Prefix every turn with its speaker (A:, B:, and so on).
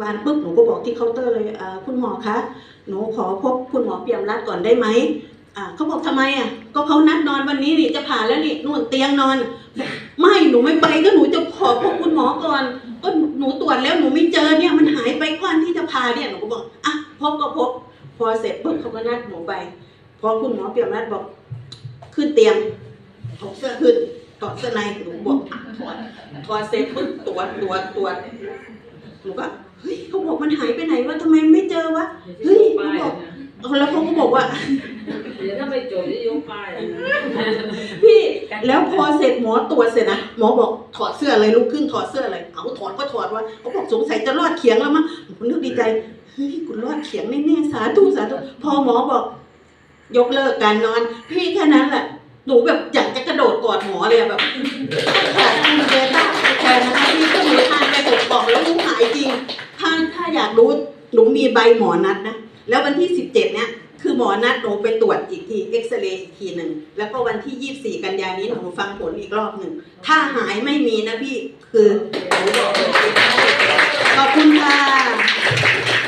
A: บานปุ๊บหนูก็บอกที่เคาน์เตอร์เลยคุณหมอคะหนูขอพบคุณหมอเปี่ยมรัตน์ก่อนได้ไหมเขาบอกทำไมอะก็เขานัดนอนวันนี้นี่จะผ่าแล้วนี่นู่นเตียงนอน ไม่หนูไม่ไปก็หนูจะขอพบคุณหมอก่อน ก็หนูตรวจแล้วหนูไม่เจอเนี่ยมันหายไปก่อนที่จะผ่าเนี่ยหนูก็บอกอะพบก็พบพอเสร็จปุ๊บเขาก็นัดหนูไป พอคุณหมอเปี่ยมรัตน์บอก ขึ้นเตียงถอดเสื้อขึ้นถอดเสื้อในหนูบอกถอดถอดเสร็จปุ๊บตรวจตรวจตรวจ หนูก็เฮ้ยเขาบอกมันหายไปไหนวะทำไมไม่เจอวะเฮ้ยเขาบอกแล้วเขาก็บอกว่า
B: เดี๋ยวถ้าไม่จบจะยกป้าย
A: พี่แล้วพอเสร็จหมอตรวจเสร็จนะหมอบอกถอดเสื้ออะไรลุกขึ้นถอดเสื้ออะไรเอาถอดก็ถอดวะเขาบอกสงสัยจะรอดเขียงแล้วมั้งผมนึกดีใจเฮ้ยกูรอดเขียงแน่ๆสาธุสาธุพอหมอบอก ยกเลิกการนอน พี่แค่นั้นแหละหนูแบบ อยากรู้หนูมีใบหมอนัดนะ แล้ววันที่สิบเจ็ดเนี่ยคือหมอนัดหนูไปตรวจอีกทีเอ็กซเรย์อีกทีหนึ่งแล้วก็วันที่ยี่สี่กันยานี้หนูฟังผลอีกรอบหนึ่งถ้าหายไม่มีนะพี่คือผมบอก